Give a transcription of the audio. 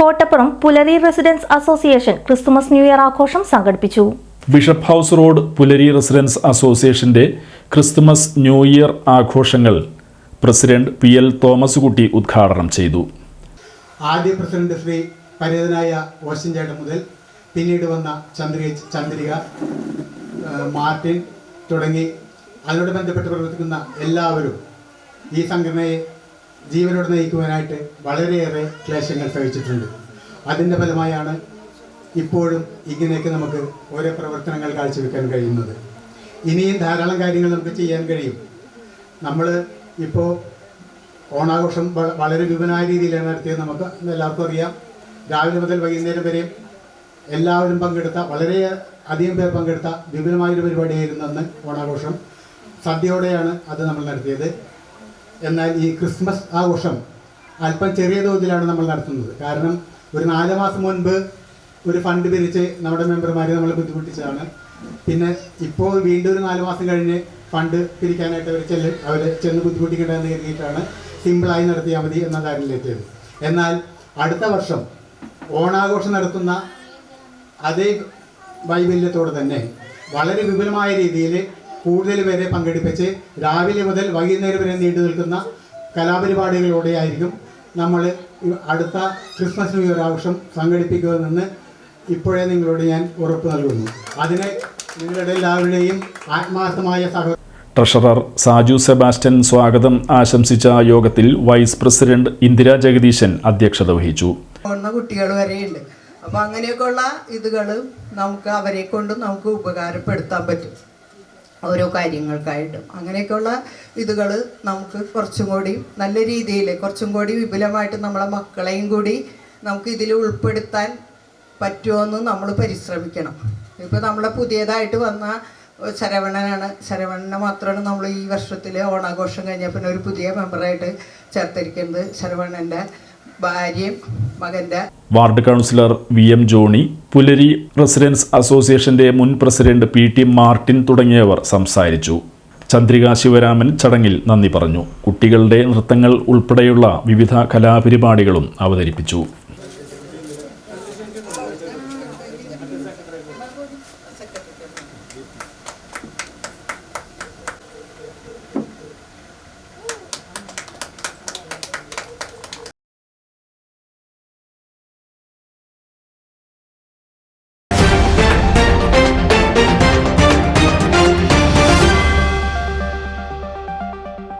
Kottappuram Pulari residents association Christmas new year ആഘോഷം സംഘടിപ്പിച്ചു. Bishop house road Pulari residents അസോസിയേഷന്റെ Christmas new year ആഘോഷങ്ങൾ president P L Thomas Kutty ഉദ്ഘാടനം ചെയ്തു. ആദ്യ പ്രസിഡന്റ് ശ്രീ പരേതനായ ഓശൻ ചേട്ടൻ മുതൽ പിന്നീട് വന്ന ചന്ദ്രിക ചന്ദ്രിക മാർട്ടിൻ തുടങ്ങി അതിനോട് ബന്ധപ്പെട്ട് പ്രവർത്തിക്കുന്ന എല്ലാവരും ഈ സംഘടനയെ ജീവനോട് നയിക്കുവാനായിട്ട് വളരെയേറെ ക്ലേശങ്ങൾ സഹിച്ചിട്ടുണ്ട്. അതിന്റെ ഫലമായാണ് ഇപ്പോഴും ഇങ്ങനെയൊക്കെ നമുക്ക് ഓരോ പ്രവർത്തനങ്ങൾ കാഴ്ചവെക്കാൻ കഴിയുന്നത്. ഇനിയും ധാരാളം കാര്യങ്ങൾ നമുക്ക് ചെയ്യാൻ കഴിയും. നമ്മൾ ഇപ്പോൾ ഓണാഘോഷം വളരെ വിപുലമായ രീതിയിലാണ് നടത്തിയത്. നമുക്ക് എല്ലാവർക്കും അറിയാം. രാവിലെ മുതൽ വൈകുന്നേരം വരെയും എല്ലാവരും പങ്കെടുത്ത വളരെ അധികം പേർ പങ്കെടുത്ത വിപുലമായൊരു പരിപാടിയായിരുന്നു അന്ന് ഓണാഘോഷം. സദ്യയോടെയാണ് അത് നമ്മൾ നടത്തിയത്. എന്നാൽ ഈ ക്രിസ്മസ് ആഘോഷം അല്പം ചെറിയ തോതിലാണ് നമ്മൾ നടത്തുന്നത്. കാരണം ഒരു നാല് മാസം മുൻപ് ഒരു ഫണ്ട് പിരിച്ച് നമ്മുടെ മെമ്പർമാരെ നമ്മൾ ബുദ്ധിമുട്ടിച്ചതാണ്. പിന്നെ ഇപ്പോൾ വീണ്ടും ഒരു നാല് മാസം കഴിഞ്ഞ് ഫണ്ട് പിരിക്കാനായിട്ട് അവർ ചെല്ല് അവർ ചെന്ന് ബുദ്ധിമുട്ടിക്കേണ്ടതെന്ന് കരുതിയിട്ടാണ് സിമ്പിളായി നടത്തിയാൽ മതി എന്ന ധാരണയിലെത്തിയത് എന്നാൽ അടുത്ത വർഷം ഓണാഘോഷം നടത്തുന്ന അതേ വൈബല്യത്തോടെ തന്നെ വളരെ വിപുലമായ രീതിയിൽ കൂടുതൽ പേരെ പങ്കെടുപ്പിച്ച് രാവിലെ മുതൽ വൈകുന്നേരം വരെ നീണ്ടു നിൽക്കുന്ന കലാപരിപാടികളോടെ ആയിരിക്കും നമ്മൾ അടുത്ത ക്രിസ്മസ് ന്യൂ ഇയർ ആഘോഷം സംഘടിപ്പിക്കുമെന്ന് ഇപ്പോഴേ നിങ്ങളോട് ഞാൻ ഉറപ്പ് നൽകുന്നു. അതിന് നിങ്ങളുടെ എല്ലാവരുടെയും ആത്മാർത്ഥമായ സഹ ട്രഷറർ സാജു സെബാസ്റ്റ്യൻ സ്വാഗതം ആശംസിച്ച യോഗത്തിൽ വൈസ് പ്രസിഡന്റ് ഇന്ദിരാ ജഗദീശൻ അധ്യക്ഷത വഹിച്ചു. കുട്ടികൾ വരെയുണ്ട്. അപ്പോൾ അങ്ങനെയൊക്കെയുള്ള ഇതുകൾ നമുക്ക് അവരെ കൊണ്ട് നമുക്ക് ഉപകാരപ്പെടുത്താൻ പറ്റും. ഓരോ കാര്യങ്ങൾക്കായിട്ടും. അങ്ങനെയൊക്കെയുള്ള ഇതുകൾ നമുക്ക് കുറച്ചും കൂടി നല്ല രീതിയിൽ കുറച്ചും കൂടി വിപുലമായിട്ട് നമ്മളെ മക്കളെയും കൂടി നമുക്ക് ഇതിൽ ഉൾപ്പെടുത്താൻ പറ്റുമെന്ന് നമ്മൾ പരിശ്രമിക്കണം. ഇപ്പോൾ നമ്മളെ പുതിയതായിട്ട് വന്ന ശരവണനാണ്. ശരവണനെ മാത്രമാണ് നമ്മൾ ഈ വർഷത്തിൽ ഓണാഘോഷം കഴിഞ്ഞാൽ പിന്നെ ഒരു പുതിയ മെമ്പറായിട്ട് ചേർത്തിരിക്കുന്നത് ശരവണന്റെ ward councillor V M Johnny Pulari residents അസോസിയേഷന്റെ മുൻ പ്രസിഡന്റ് പി ടി മാർട്ടിൻ തുടങ്ങിയവർ സംസാരിച്ചു. ചന്ദ്രിക ശിവരാമൻ ചടങ്ങിൽ നന്ദി പറഞ്ഞു. കുട്ടികളുടെ നൃത്തങ്ങൾ ഉൾപ്പെടെയുള്ള വിവിധ കലാപരിപാടികളും അവതരിപ്പിച്ചു.